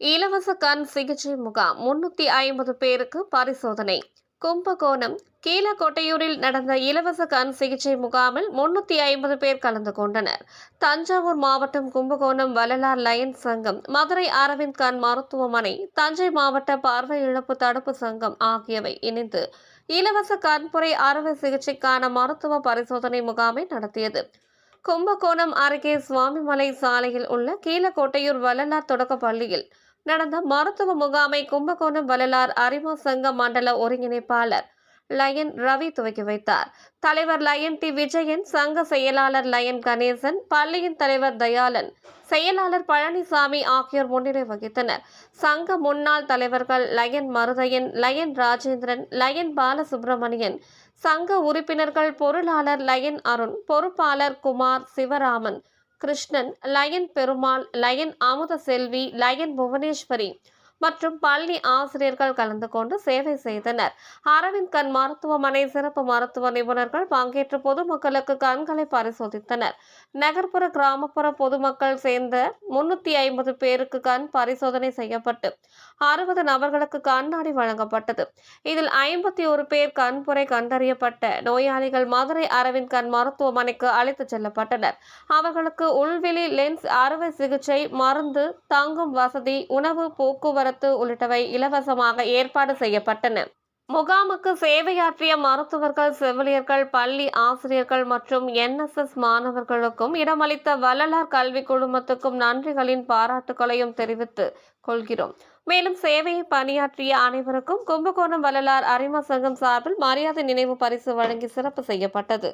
இலவச கண் சிகிச்சை முகாம் முன்னூத்தி ஐம்பது பேருக்கு பரிசோதனை. கும்பகோணம் கீழக்கொட்டையூரில் நடந்த இலவச கண் சிகிச்சை முகாமில் முன்னூத்தி ஐம்பது பேர் கலந்து கொண்டனர். தஞ்சாவூர் மாவட்டம் கும்பகோணம் வள்ளலார் லயன்ஸ் சங்கம் மதுரை அரவிந்த் கண் மருத்துவமனை தஞ்சை மாவட்ட பார்வை இழப்பு தடுப்பு சங்கம் ஆகியவை இணைந்து இலவச கண்புரை அறுவை சிகிச்சைக்கான மருத்துவ பரிசோதனை முகாமை நடத்தியது. கும்பகோணம் அருகே சுவாமிமலை சாலையில் உள்ள கீழக்கோட்டையூர் வள்ளலார் தொடக்க பள்ளியில் நடந்த மருத்துவ முகாமை கும்பகோணம் வள்ளலார் அறிவு சங்க மண்டல ஒருங்கிணைப்பாளர் லயன் ரவி துவக்கி வைத்தார். தலைவர் லயன் டி. விஜயன் சங்க செயலாளர் லயன் கணேசன் பள்ளியின் தலைவர் தயாளன் செயலாளர் பழனிசாமி ஆகியோர் முன்னிலை வகித்தனர். சங்க முன்னாள் தலைவர்கள் lion Maruthaiyan lion Rajendran lion Balasubramanian சங்க உறுப்பினர்கள் பொருளாளர் லயன் அருண் பொறுப்பாளர் Kumar Sivaraman Krishnan lion Perumal lion Amutha Selvi lion Bhuvaneswari மற்றும் பள்ளி ஆசிரியர்கள் கலந்து கொண்டு சேவை செய்தனர். அரவிந்த் கண் மருத்துவமனை சிறப்பு மருத்துவ நிபுணர்கள் பங்கேற்று பொதுமக்களுக்கு கண்களை பரிசோதித்தனர். நகர்ப்புற கிராமப்புற பொதுமக்கள் சேர்ந்த முன்னூத்தி ஐம்பது பேருக்கு கண் பரிசோதனை செய்யப்பட்டு அறுபது நபர்களுக்கு கண்ணாடி வழங்கப்பட்டது. இதில் ஐம்பத்தி ஒரு பேர் கண்புரை கண்டறியப்பட்ட நோயாளிகள் மதுரை அரவிந்த் கண் மருத்துவமனைக்கு அழைத்துச் செல்லப்பட்டனர். அவர்களுக்கு உள்வெளி லென்ஸ் அறுவை சிகிச்சை மருந்து தங்கும் வசதி உணவு போக்குவரத்து போக்குவரத்து உள்ளிட்டவை இலவசமாக ஏற்பாடு செய்யப்பட்டன. முகாமுக்கு சேவையாற்றிய மருத்துவர்கள் செவிலியர்கள் பள்ளி ஆசிரியர்கள் மற்றும் என்எஸ்எஸ் மாணவர்களுக்கும் இடமளித்த வள்ளலார் கல்வி குழுமத்துக்கும் நன்றிகளின் பாராட்டுகளையும் தெரிவித்து கொள்கிறோம். மேலும் சேவையை பணியாற்றிய அனைவருக்கும் கும்பகோணம் வள்ளலார் அறிம சங்கம் சார்பில் மரியாதை நினைவு பரிசு வழங்கி சிறப்பு செய்யப்பட்டது.